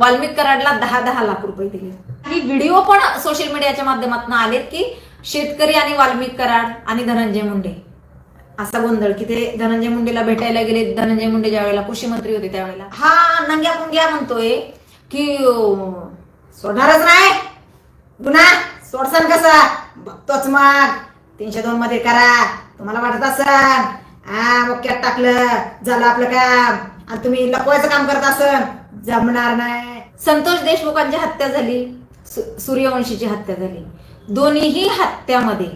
वाल्मिक कराडला दहा दहा लाख रुपये दिले. आणि व्हिडिओ पण सोशल मीडियाच्या माध्यमातून आलेत की शेतकरी आणि वाल्मिक कराड आणि धनंजय मुंडे. असा गोंधळ की ते धनंजय मुंडेला भेटायला गेले धनंजय मुंडे ज्या वेळेला कृषी मंत्री होते त्यावेळेला. हा नंग्या पुंग्या म्हणतोय की सोडणारच नाही. गुन्हा सोडसन कसा? बघतोच मग. तीनशे दोन मध्ये करा. तुम्हाला वाटत असन? हा मोक्यात टाकलं झालं आपलं काम. आणि तुम्ही लपवायचं काम करत असन? जमणार नाही. संतोष देशमुखांची हत्या झाली. सूर्यवंशीची हत्या झाली. दोन्हीही हत्यामध्ये.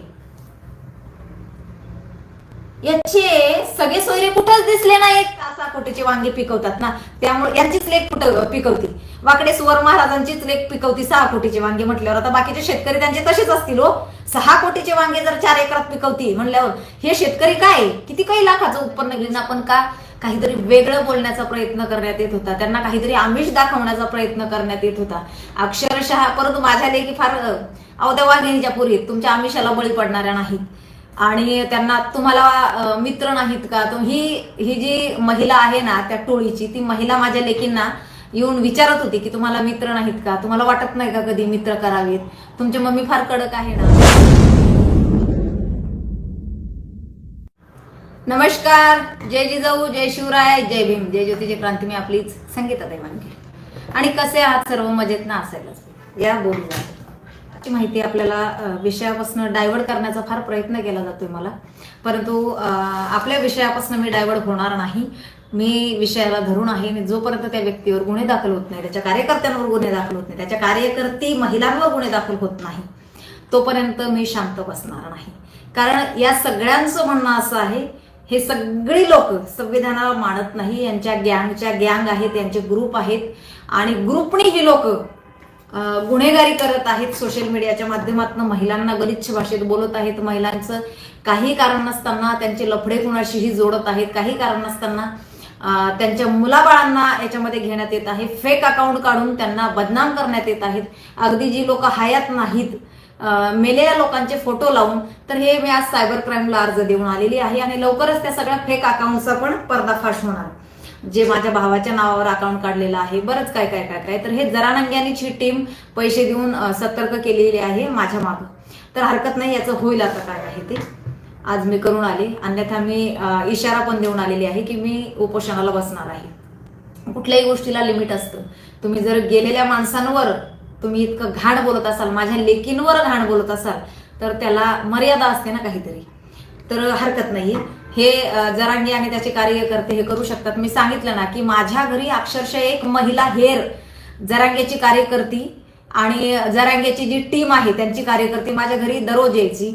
याचे सगळे सोयरे कुठंच दिसले नाहीत. सहा कोटीचे वांगे पिकवतात ना. त्यामुळे यांचीच लेख कुठं पिकवती वाकडे सुवर महाराजांचीच लेख पिकवती सहा कोटीचे वांगे म्हटल्यावर. आता बाकीचे शेतकरी त्यांचे तसेच असतील हो. सहा कोटीचे वांगे जर चार एकरात पिकवती म्हणल्यावर हे शेतकरी काय? किती काही लाखाचं उत्पन्न घेऊन आपण का? काहीतरी वेगळं बोलण्याचा प्रयत्न करण्यात येत होता. त्यांना काहीतरी आमिष दाखवण्याचा प्रयत्न करण्यात येत होता. अक्षरशः परंतु माझ्या लेखी फार अवध्या वाघिणीच्या पुरी तुमच्या आमिषाला बळी पडणाऱ्या नाहीत. आणि त्यांना तुम्हाला मित्र नाहीत का? तुम्ही ही ही जी महिला आहे ना त्या टोळीची ती महिला माझ्या लेकींना येऊन विचारत होती की तुम्हाला मित्र नाहीत का? तुम्हाला वाटत नाही का कधी मित्र करावेत? तुमची मम्मी फार कडक आहे ना. नमस्कार. जय जिजाऊ जय शिवराय जय भीम. जय ज्योतिजय क्रांती. मी आपलीच संगीता देवांगे. आणि कसे आहात सर्व? मजेत ना असायलाच. या बोलूया. माहिती आपल्याला विषयापासून डायव्हर्ट करण्याचा फार प्रयत्न केला जातोय मला. परंतु आपल्या विषयापासून मी डायव्हर्ट होणार नाही. मी विषयाला धरून आहे. आणि जोपर्यंत त्या व्यक्तीवर गुन्हे दाखल होत नाही त्याच्या कार्यकर्त्यांवर गुन्हे दाखल होत नाही त्याच्या कार्यकर्ती महिलांवर गुन्हे दाखल होत नाही तोपर्यंत मी शांत बसणार नाही. कारण या सगळ्यांचं म्हणणं असं आहे हे सगळी लोक संविधानाला मानत नाही यांच्या गँगच्या गँग आहेत यांचे ग्रुप आहेत. आणि ग्रुपनी ही लोक गुन्हेगारी करत आहेत सोशल मीडियाच्या माध्यमातून. महिलांना गलिच्छ भाषेत बोलत आहेत महिलांचं. काही कारण नसताना त्यांचे लफडे कुणाशीही जोडत आहेत. काही कारण नसताना त्यांच्या मुलाबाळांना याच्यामध्ये घेण्यात येत आहे. फेक अकाउंट काढून त्यांना बदनाम करण्यात येत आहेत. अगदी जी लोक हयात नाहीत मेलेल्या लोकांचे फोटो लावून तर हे मी आज सायबर क्राईमला अर्ज देऊन आलेली आहे आणि लवकरच त्या सगळ्या फेक अकाउंटचा पण पर्दाफाश होणार. जे माझ्या भावाच्या नावावर अकाउंट काढलेलं आहे बरंच काय काय काय काय. तर हे जरानंग्यानीची टीम पैसे देऊन सतर्क केलेली आहे माझ्या मागं. तर हरकत नाही याचं होईल आता काय आहे ते. आज मी करून आले. अन्यथा मी इशारा पण देऊन आलेली आहे की मी उपोषणाला बसणार आहे. कुठल्याही गोष्टीला लिमिट असतं. तुम्ही जर गेलेल्या माणसांवर तुम्ही इतकं घाण बोलत असाल माझ्या लेकींवर घाण बोलत असाल तर त्याला मर्यादा असते ना काहीतरी. तर हरकत नाही. हे जरांगी आणि त्याचे कार्यकर्ते हे करू शकतात. मी सांगितलं ना की माझ्या घरी अक्षरशः एक महिला हेर जरांग्याची कार्यकर्ती आणि जरांग्याची जी टीम आहे त्यांची कार्यकर्ती माझ्या घरी दररोज यायची.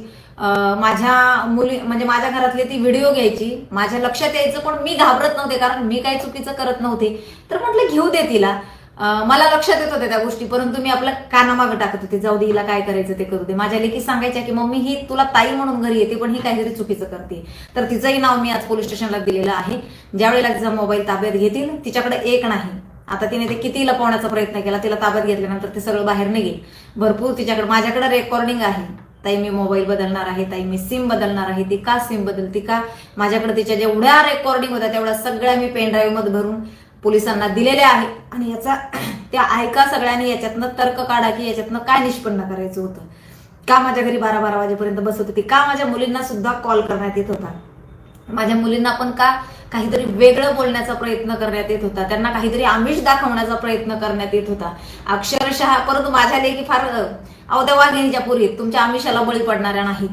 माझ्या मुली म्हणजे माझ्या घरातली ती व्हिडिओ घ्यायची. माझ्या लक्षात यायचं पण मी घाबरत नव्हते कारण मी काही चुकीचं करत नव्हते. तर म्हटलं घेऊ दे तिला. मला लक्षात येत होते त्या गोष्टी परंतु मी आपलं कानामागं टाकत होते. जाऊ दे हिला काय करायचं ते करू दे. माझ्या लेखी सांगायच्या की मम्मी ही तुला ताई म्हणून घरी येते पण ही काहीतरी चुकीचं करते. तर तिचंही नाव मी आज पोलीस स्टेशनला दिलेलं आहे. ज्यावेळेला तिचा मोबाईल ताब्यात घेतील तिच्याकडे एक नाही. आता तिने ते किती लपवण्याचा प्रयत्न केला तिला ताब्यात घेतल्यानंतर ते सगळं बाहेर निघेल. भरपूर तिच्याकडे माझ्याकडे रेकॉर्डिंग आहे. ताई मी मोबाईल बदलणार आहे. ताई मी सिम बदलणार आहे. ती का सिम बदलती का? माझ्याकडे तिच्या जेवढ्या रेकॉर्डिंग होत्या तेवढ्या सगळ्या मी पेन ड्राईव्हमध्ये भरून पोलिसांना दिलेले आहे. आणि याचा त्या ऐका सगळ्यांनी याच्यातनं तर्क काढा की याच्यातनं काय निष्पन्न करायचं होतं. का माझ्या घरी बारा बारा वाजेपर्यंत बसत होती? का माझ्या मुलींना सुद्धा कॉल करण्यात येत होता? माझ्या मुलींना पण का काहीतरी वेगळं बोलण्याचा प्रयत्न करण्यात येत होता? त्यांना काहीतरी आमिष दाखवण्याचा प्रयत्न करण्यात येत होता. अक्षरशः परंतु माझ्या लेखी फार अवध्या वाघिणीच्या पुरी. तुमच्या आमिषाला बळी पडणाऱ्या नाहीत.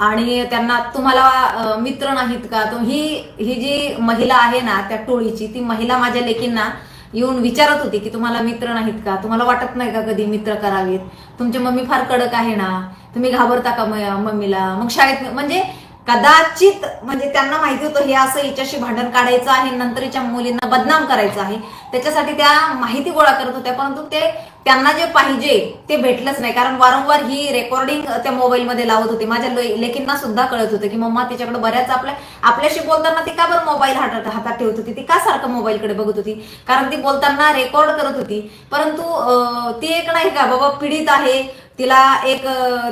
आणि त्यांना तुम्हाला मित्र नाहीत का? तुम्ही ही जी महिला आहे ना त्या टोळीची ती महिला माझ्या लेकींना येऊन विचारत होती की तुम्हाला मित्र नाहीत का? तुम्हाला वाटत नाही का कधी मित्र करावेत? तुमची मम्मी फार कडक आहे ना? तुम्ही घाबरता का मम्मीला? मग शाळेत म्हणजे कदाचित म्हणजे त्यांना माहिती होतं हे असं हिच्याशी भांडण काढायचं आहे नंतर हिच्या मुलींना बदनाम करायचं आहे. त्याच्यासाठी त्या माहिती गोळा करत होत्या परंतु ते त्यांना जे पाहिजे ते भेटलंच नाही. कारण वारंवार ही रेकॉर्डिंग त्या मोबाईलमध्ये लावत होती. माझ्या लेखींना लेकींना सुद्धा कळत होतं की मम्मा तिच्याकडे बऱ्याच आपल्या आपल्याशी बोलताना ती का बरं मोबाईल हातात हातात ठेवत होती? ती का सारखं मोबाईलकडे बघत होती? कारण ती बोलताना रेकॉर्ड करत होती. परंतु ती एक नाही का बाबा पीडित आहे. तिला एक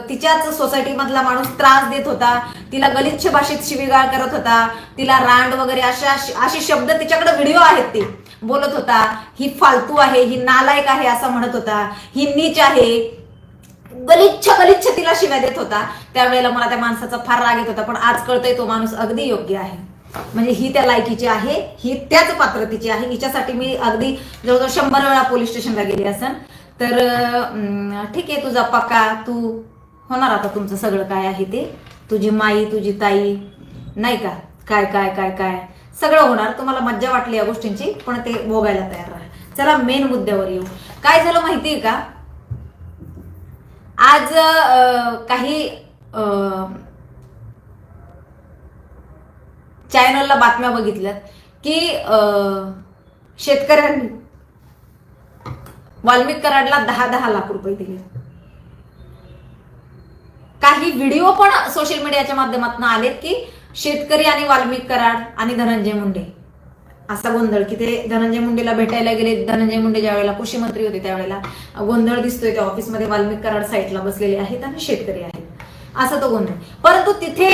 तिच्याच सोसायटीमधला माणूस त्रास देत होता. तिला गलिच्छ भाषेत शिवीगाळ करत होता. तिला रांड वगैरे अशा अशी शब्द तिच्याकडे व्हिडिओ आहेत ते. बोलत होता ही फालतू आहे ही नालायक आहे असं म्हणत होता. ही नीच आहे. गलिच्छ गलिच्छ तिला शिव्या देत होता. त्यावेळेला मला त्या माणसाचा फार राग येत होता पण आज कळतंय तो माणूस अगदी योग्य आहे. म्हणजे ही त्या लायकीची आहे ही त्याच पात्रतेची आहे. हिच्यासाठी मी अगदी जवळजवळ शंभर वेळा पोलीस स्टेशनला गेली असन. तर ठीक आहे तुझा पक्का तू होणार आता तुमचं सगळं काय आहे ते? तुझी माई तुझी ताई नाही का? काय काय काय काय? सगळं होणार. तुम्हाला मज्जा वाटली या गोष्टींची पण ते भोगायला तयार राहा. चला मेन मुद्द्यावर येऊ. काय झालं माहितीये का? आज काही अं, चॅनलला बातम्या बघितल्यात की अं, शेतकऱ्यांनी वाल्मिक कराडला दहा दहा लाख रुपये दिले. काही व्हिडिओ पण सोशल मीडियाच्या माध्यमातून आलेत की शेतकरी आणि वाल्मिक कराड आणि धनंजय मुंडे. असा गोंधळ की ते धनंजय मुंडेला भेटायला गेले धनंजय मुंडे ज्या वेळेला कृषी मंत्री होते त्यावेळेला गोंधळ दिसतोय त्या ऑफिसमध्ये वाल्मिक कराड साईटला बसलेले आहेत आणि शेतकरी आहेत. असा तो गोंधळ. परंतु तिथे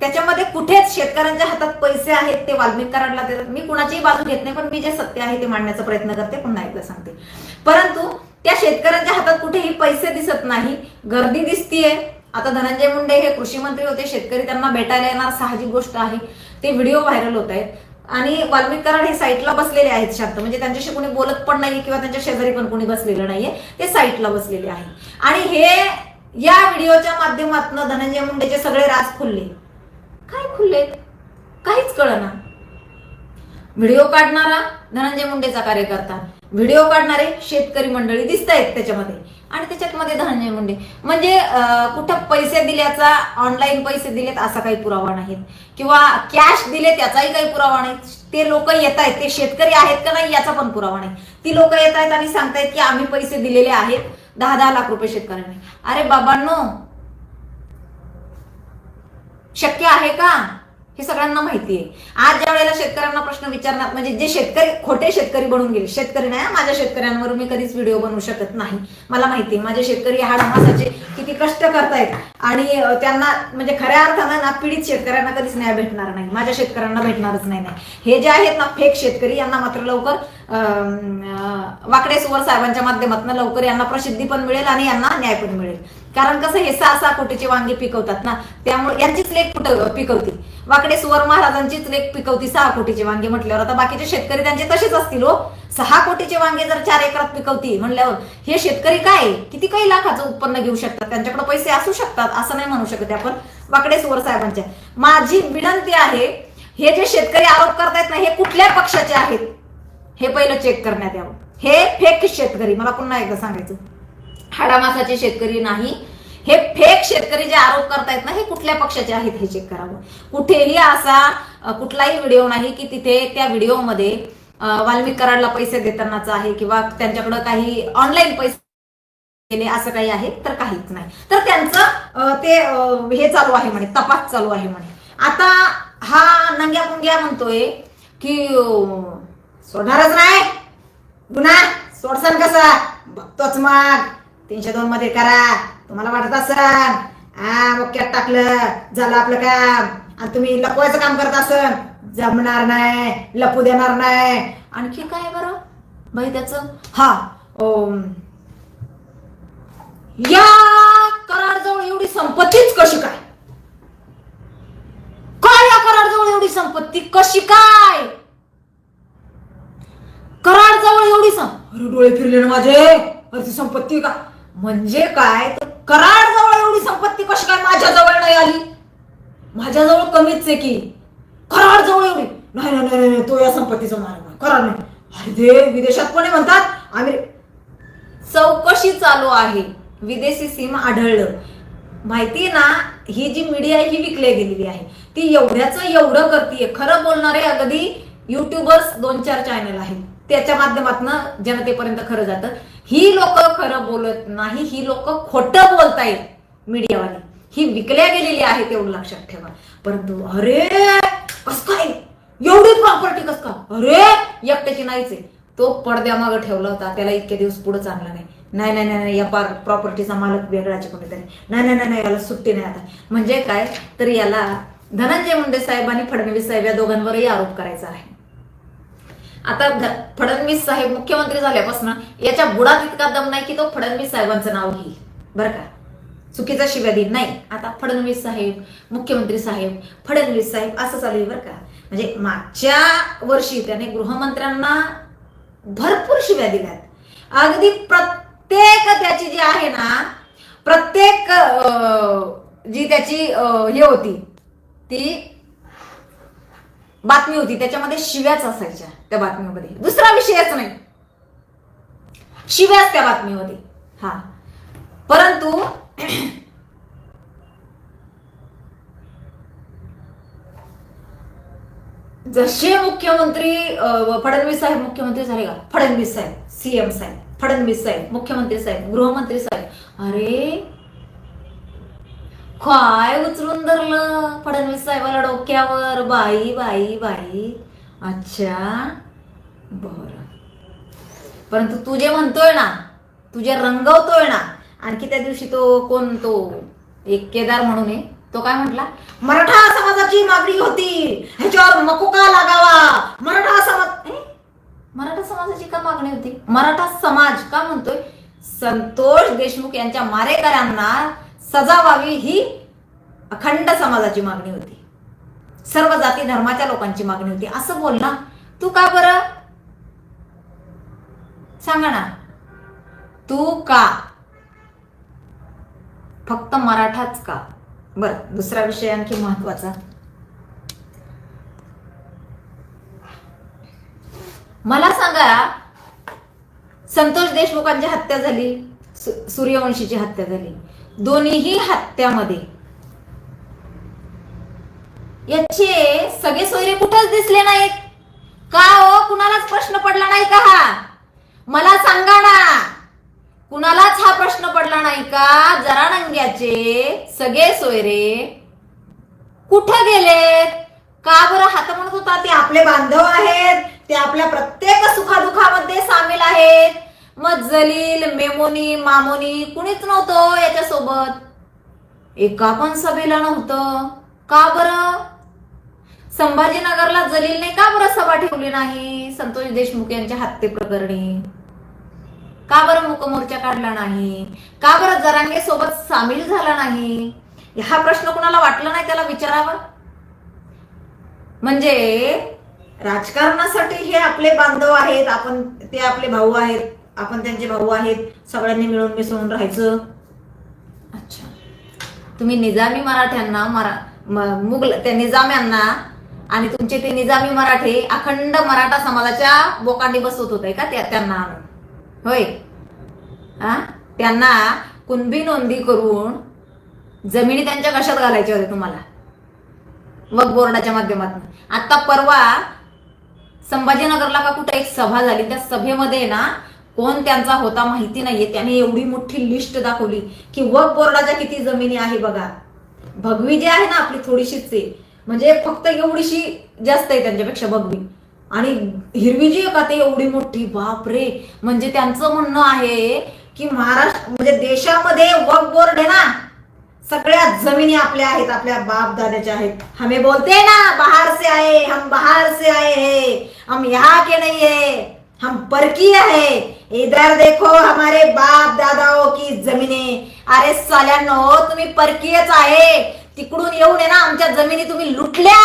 त्याच्यामध्ये कुठेच शेतकऱ्यांच्या हातात पैसे आहेत ते वाल्मिक कराडला देतात मी कुणाचीही बाजू घेत नाही पण मी जे सत्य आहे ते मांडण्याचा प्रयत्न करते पुन्हा एकदा सांगते. परंतु त्या शेतकऱ्यांच्या हातात कुठेही पैसे दिसत नाही गर्दी दिसतीये आता धनंजय मुंडे हे कृषी मंत्री होते शेतकरी त्यांना भेटायला येणार साहजिक गोष्ट आहे. ते व्हिडिओ व्हायरल होत आहेत. आणि वाल्मिक कराड हे साईटला बसलेले आहेत शांत. म्हणजे त्यांच्याशी कोणी बोलत पण नाही किंवा त्यांच्या शेजारी पण कोणी बसलेलं नाहीये. ते साईटला बसलेले आहे आणि हे या व्हिडिओच्या माध्यमातून धनंजय मुंडेचे सगळे राज खुलले. काय खुलले काहीच कळना. व्हिडिओ काढणारा धनंजय मुंडेचा कार्यकर्ता. व्हिडिओ काढणारे शेतकरी मंडळी दिसत आहेत त्याच्यामध्ये. आणि त्याच्यात मध्ये धनंजय मुंडे. म्हणजे कुठं पैसे दिल्याचा ऑनलाईन पैसे दिलेत असा काही पुरावा नाही किंवा कॅश दिले त्याचाही काही पुरावा नाही ते लोक येत आहेत. ते शेतकरी आहेत का नाही याचा पण पुरावा नाही. ती लोक येत आहेत आणि सांगतायत की आम्ही पैसे दिलेले आहेत. दहा दहा लाख रुपये शेतकऱ्यांनी. अरे बाबांनो! शक्य आहे का? हे सगळ्यांना माहिती आहे आज ज्या वेळेला शेतकऱ्यांना प्रश्न विचारणार म्हणजे जे शेतकरी खोटे शेतकरी बनून गेले. शेतकरी नाही माझ्या शेतकऱ्यांवर मी कधीच व्हिडिओ बनवू शकत नाही. मला माहिती आहे माझे शेतकरी हाडमासाचे किती कष्ट करतायत. आणि त्यांना म्हणजे खऱ्या अर्थानं ना पीडित शेतकऱ्यांना कधीच न्याय भेटणार नाही. माझ्या शेतकऱ्यांना भेटणारच नाही नाही. हे जे आहेत ना फेक शेतकरी यांना मात्र लवकर वाकडे सुवर साहेबांच्या माध्यमातून लवकर यांना प्रसिद्धी पण मिळेल आणि यांना न्याय पण मिळेल. कारण कसं हे सहा सहा कोटीचे वांगे पिकवतात ना त्यामुळे यांचीच लेख कुठं पिकवतील? वाकडे सुवर महाराजांचीच लेख पिकवती सहा कोटीचे वांगे म्हटल्यावर. आता बाकीचे शेतकरी त्यांचे तसेच असतील हो. सहा कोटीचे वांगे जर चार एकरात पिकवती म्हणल्यावर हे शेतकरी काय? किती काही लाखाचं उत्पन्न घेऊ शकतात? त्यांच्याकडे पैसे असू शकतात असं नाही म्हणू शकत आपण वाकडे सुवर साहेबांच्या. माझी विनंती आहे हे जे शेतकरी आरोप करतायत ना हे कुठल्या पक्षाचे आहेत? हे पहिलं चेक करण्यात यावं. हे फेक शेतकरी मला पुन्हा एकदा सांगायचं. हाडामासाचे शेतकरी नाही हे फेक शेतकरी जे आरोप करतायत ना हे कुठल्या पक्षाचे आहेत हे चेक करावं? कुठेही असा कुठलाही व्हिडिओ नाही की तिथे त्या व्हिडिओमध्ये वाल्मिक कराडला पैसे देतानाच आहे किंवा त्यांच्याकडे काही ऑनलाईन पैसे केले असं काही आहे तर काहीच नाही. तर त्यांचं ते हे चालू आहे म्हणे तपास चालू आहे म्हणे. आता हा नंग्या मुंग्या म्हणतोय की सोडणारच नाही. गुन्हा सोडसान कसा? बघतोच मग. तीनशे दोन मध्ये करा. तुम्हाला वाटत असन? हा टाकलं झालं आपलं काम. आणि तुम्ही लपवायचं काम करत असन? जमणार नाही लपू देणार नाही. आणखी काय बरं? बाई त्याच? हा अम, या करारजवळ एवढी संपत्तीच कशी काय? काय या करारजवळ एवढी संपत्ती? कशी काय? कराड जवळ एवढी सं अरे डोळे फिरले ना माझे. अरे संपत्ती का? म्हणजे काय? तर कराड जवळ एवढी संपत्ती कशी काय माझ्याजवळ नाही आली? माझ्याजवळ कमीच आहे की? कराड जवळ एवढी? नाही नाही नाही नाही, तो या संपत्तीचा मार कराड नाही. अरे विदेशात कोणी म्हणतात? आम्ही चौकशी चालू आहे. विदेशी सीम आढळलं. माहिती ना ही जी मीडिया आहे ही विकली गेलेली आहे. ती एवढ्याच एवढं करतीये. खरं बोलणारे अगदी युट्यूबर्स दोन चार चॅनल आहेत. त्याच्या माध्यमातून जनतेपर्यंत खरं जातं. ही लोक खरं बोलत नाही ही लोक खोटं बोलतायत मीडियावाले. ही विकल्या गेलेली आहे तेवढं लक्षात ठेवा. परंतु अरे कस काय? एवढी प्रॉपर्टी कस का? अरे एकट्याची नाहीच आहे. तो पडद्यामागं ठेवला होता त्याला इतके दिवस पुढे चांगला नाही. नाही नाही नाही नाही, या पार प्रॉपर्टीचा मालक वेगळाचे कोणीतरी. नाही नाही नाही नाही याला सुट्टी नाही आता. म्हणजे काय? तर याला धनंजय मुंडे साहेब आणि फडणवीस साहेब या दोघांवरही आरोप करायचा आहे. आता फडणवीस साहेब मुख्यमंत्री झाल्यापासून याच्या बुडात इतका दम नाही की तो फडणवीस साहेबांचं नाव घेईल. बरं का? चुकीचा शिव्या देईल नाही आता फडणवीस साहेब मुख्यमंत्री साहेब फडणवीस साहेब असं चालू आहे बरं का? म्हणजे मागच्या वर्षी त्याने गृहमंत्र्यांना भरपूर शिव्या दिल्यात. अगदी प्रत्येक त्याची जी आहे ना प्रत्येक अं, जी त्याची हे होती ती बातमी होती त्याच्यामध्ये शिव्याच असायच्या. त्या बातमीमध्ये. दुसरा विषयच नाही. शिव्याच त्या बातमीमध्ये. हा. परंतु जसे मुख्यमंत्री फडणवीस साहेब मुख्यमंत्री झाले का? फडणवीस साहेब सीएम साहेब फडणवीस साहेब मुख्यमंत्री साहेब गृहमंत्री साहेब. अरे! काय उचलून धरलं फडणवीस साहेबाला डोक्यावर? बाई बाई बाई. अच्छा. बर. परंतु तू जे म्हणतोय ना तू जे रंगवतोय ना आणखी त्या दिवशी तो कोण तो एक केदार म्हणून आहे तो काय म्हटला? मराठा समाजाची मागणी होती ह्याच्यावर मकोका लागावा? मराठा समाज मराठा समाजाची का मागणी होती? मराठा समाज का म्हणतोय? संतोष देशमुख यांच्या मारेकऱ्यांना सजा व्हावी ही अखंड समाजाची मागणी होती. सर्व जाती धर्माच्या लोकांची मागणी होती. असं बोल ना. तू का बरं? सांगा ना. तू का? फक्त मराठाच का? बर दुसरा विषय आणखी महत्त्वाचा. मला सांगा संतोष देशमुखांची हत्या झाली सूर्यवंशीची हत्या झाली. दोन्हीही हत्यामध्ये. याचे सगळे सोयरे कुठंच दिसले नाहीत. का हो? कुणालाच प्रश्न पडला नाही का हा? मला सांगा ना. कुणालाच हा प्रश्न पडला नाही का? जरा नंग्याचे सगळे सोयरे कुठं गेलेत? का बरं हात म्हणत होता? ते आपले बांधव आहेत. ते आपल्या प्रत्येक सुखादुखामध्ये सामील आहेत. मग जलील मेमोनी मामोनी कुणीच नव्हतं याच्यासोबत. एका पण सभेला नव्हतं. का बरं? संभाजीनगरला जलीलने का बरं सभा ठेवली नाही? संतोष देशमुख यांच्या हत्ये प्रकरणी. का बरं मुकमोर्चा काढला नाही? का बरं जरांगे सोबत सामील झाला नाही? हा प्रश्न कुणाला वाटला नाही त्याला विचारावा? म्हणजे राजकारणासाठी हे आपले बांधव आहेत आपण ते आपले भाऊ आहेत आपण त्यांचे भाऊ आहेत सगळ्यांनी मिळून मिसळून राहायचं. अच्छा. तुम्ही निजामी मराठ्यांना मरा मुघल त्या निजाम्यांना आणि तुमचे ते निजामी मराठे अखंड मराठा समाजाच्या बोकांनी बसवत होते का त्यांना होय. हा? त्यांना कुणबी नोंदी करून जमिनी त्यांच्या कशात घालायच्या होत्या तुम्हाला? वक बोर्डाच्या माध्यमातून. आता परवा संभाजीनगरला का कुठे एक सभा झाली. त्या सभेमध्ये ना कोण त्यांचा होता माहिती नाहीये. त्याने एवढी मोठी लिस्ट दाखवली की वक बोर्डाच्या किती जमिनी आहे बघा. भगवी जी आहे ना आपली थोडीशीच आहे. म्हणजे फक्त एवढीशी जास्त आहे त्यांच्यापेक्षा भगवी आणि हिरवी जी आहे का ते एवढी मोठी? बापरे. म्हणजे त्यांचं म्हणणं आहे की महाराष्ट्र म्हणजे देशामध्ये वक बोर्ड आहे ना सगळ्या जमिनी आपल्या आहेत आपल्या बाप दादाच्या आहेत. हमें बोलते ना बाहर से आए हम बाहर से आए है. हम यहाँ के नहीं है हम परकीय है इधर देखो हमारे बाप दादाओ की जमिने. अरे साल्यांनो तुम्ही परकीयच आहे. तिकडून येऊन आहे ना आमच्या जमिनी तुम्ही लुटल्या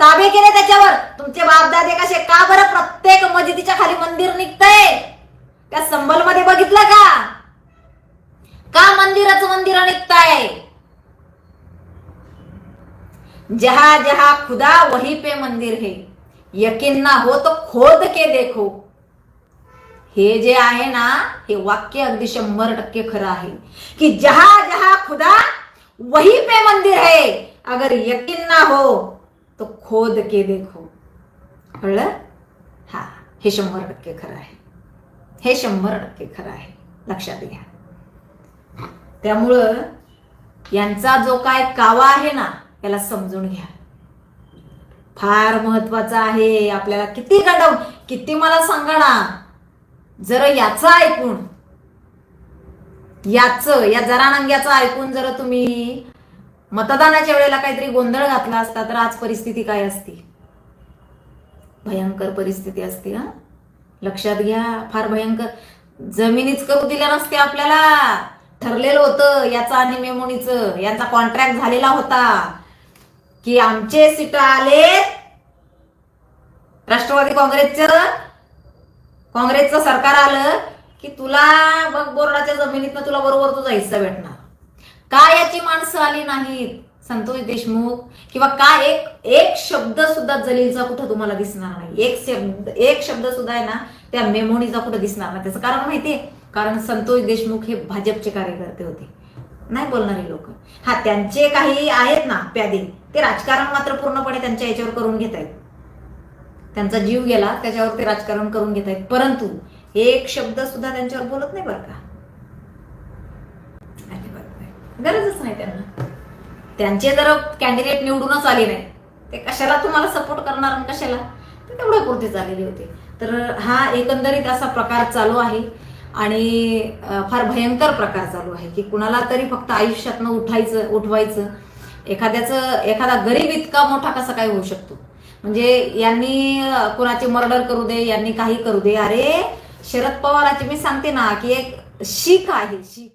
ताबे केले त्याच्यावर. तुमचे बापदादे कसे? का बरं प्रत्येक मस्जिदीच्या खाली मंदिर निघतंय? त्या संबलमध्ये बघितलं का? का मंदिराचं मंदिर निघताय? जहा जहा खुदा वही पे मंदिर हे. यकीन ना हो तो खोद के देखो. हे जे आहे ना हे वाक्य अगदी शंभर टक्के खरं आहे. की जहा जहा खुदा वही पे मंदिर है। अगर यकीन ना हो तो खोद के देखो। कळलं हा हे शंभर टक्के खरं आहे. हे शंभर टक्के खरं आहे. लक्षात घ्या. त्यामुळं यांचा जो काय कावा आहे ना याला समजून घ्या. फार महत्त्वाचा आहे आपल्याला किती गडव किती मला सांगा ना. जर याचं ऐकून. याचं या जरानंग्याचं ऐकून जर तुम्ही मतदानाच्या वेळेला काहीतरी गोंधळ घातला असता तर आज परिस्थिती काय असती? भयंकर परिस्थिती असते हा? लक्षात घ्या फार भयंकर. जमिनीच करू दिल्या नसते आपल्याला. ठरलेलं होतं याचं आणि मेमोनीचं यांचा कॉन्ट्रॅक्ट झालेला होता. की आमचे सीट आले. राष्ट्रवादी काँग्रेसचं काँग्रेसचं सरकार आलं. की तुला बघ बोर्डाच्या जमिनीतनं तुला बरोबर तुझा हिस्सा भेटणार. का याची माणसं आली नाहीत संतोष देशमुख? किंवा का एक एक शब्द सुद्धा जलीलचा कुठं तुम्हाला दिसणार नाही? एक शब्द एक शब्द सुद्धा आहे ना त्या मेमोनीचा कुठं दिसणार नाही. त्याचं कारण माहितीये कारण संतोष देशमुख हे भाजपचे कार्यकर्ते होते. नाही बोलणारे लोक. हा त्यांचे काही आहेत ना प्यादे ते राजकारण मात्र पूर्णपणे त्यांच्या याच्यावर करून घेत आहेत त्यांचा जीव गेला त्याच्यावर ते राजकारण करून घेत आहेत परंतु एक शब्द सुद्धा त्यांच्यावर बोलत नाही बरं का? गरजच नाही त्यांना. त्यांचे जर कॅन्डिडेट निवडूनच आले नाही ते कशाला तुम्हाला सपोर्ट करणार आणि कशाला? ते तेवढ्या पुरती चाललेली होती. तर हा एकंदरीत असा प्रकार चालू आहे आणि फार भयंकर प्रकार चालू आहे की कुणाला तरी फक्त आयुष्यातनं उठायचं उठवायचं. एखाद्याचं एखादा गरीब इतका मोठा कसा काय होऊ शकतो? म्हणजे यांनी कुणाचे मर्डर करू दे यांनी काही करू दे. अरे शरद पवाराची मी सांगते ना की एक शीख आहे शीख.